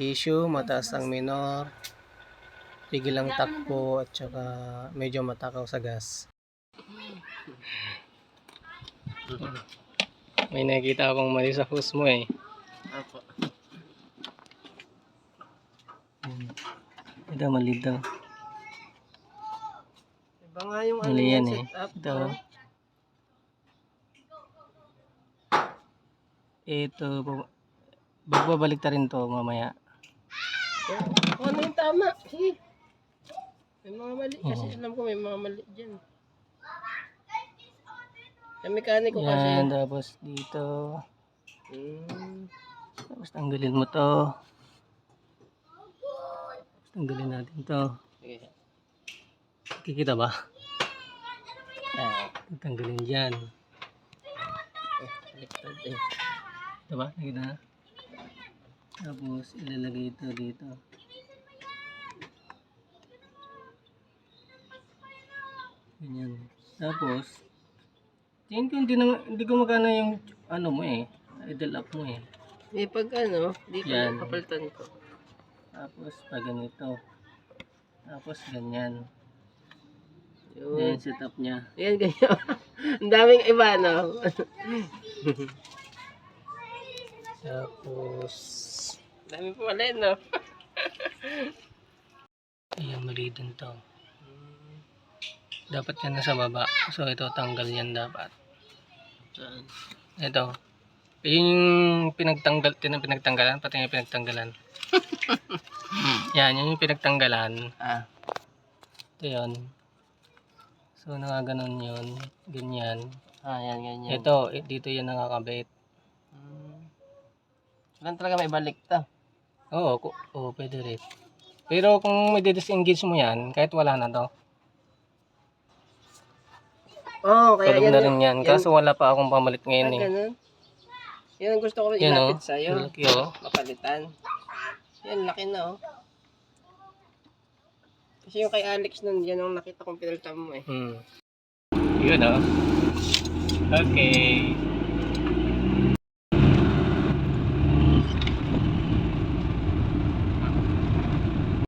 issue, mataas ang minor, tigil ang takbo at saka medyo matakaw sa gas. May nakita akong mali sa hose mo eh. Apo. Ito mali daw. Iba nga yung ano Mali yan eh. Ito. Ito, bab- babalik ta rin to mamaya. Tama. Sige. May mga mali. Kasi Oo. alam ko may mga mali dyan. Sa mekaniko kasi. Yan, tapos dito. Hmm. Tapos tanggalin mo to. Tapos tanggalin natin to. Sige. Kikita ba? Ah. Tanggalin dyan. Eh, baliktad eh. Ito ba? Nakita na? Tapos ilalagay ito dito. Ganyan. Tapos, tingin ko hindi, na, hindi ko magana yung ano mo eh. Idle up mo eh. May pag ano, di ko Yan. kapalitan ko. Tapos pag ganito. Tapos ganyan. Yun. Yan yung setup niya. Ayan, ganyan. Ang daming iba, no? Tapos, Dami pa pala, no? ayan mali din to. Dapat yan nasa baba. So ito tanggal yan dapat. Ito. Yun yung pinagtanggal, tin pinagtanggalan, pati yung pinagtanggalan. yan, yun yung pinagtanggalan. Ah. Ito yun. So, nakaganon yun. Ganyan. Ah, yan, ganyan. Ito, eh, dito yan nakakabit. Hmm. Kailan talaga may balik to? Oo, oo, pwede rin. Pero kung may disengage mo yan, kahit wala na to, Oo, oh, kaya tulog yan. na rin yan. Kaso wala pa akong pamalit Ah, ngayon eh. ganun. Yan ang gusto ko Yan o. ilapit sa'yo. Malaki oh. Mapalitan. Yan, laki na oh. Kasi yung kay Alex nun, yan ang nakita kong pinalitan mo eh. Hmm. Yun oh. Okay.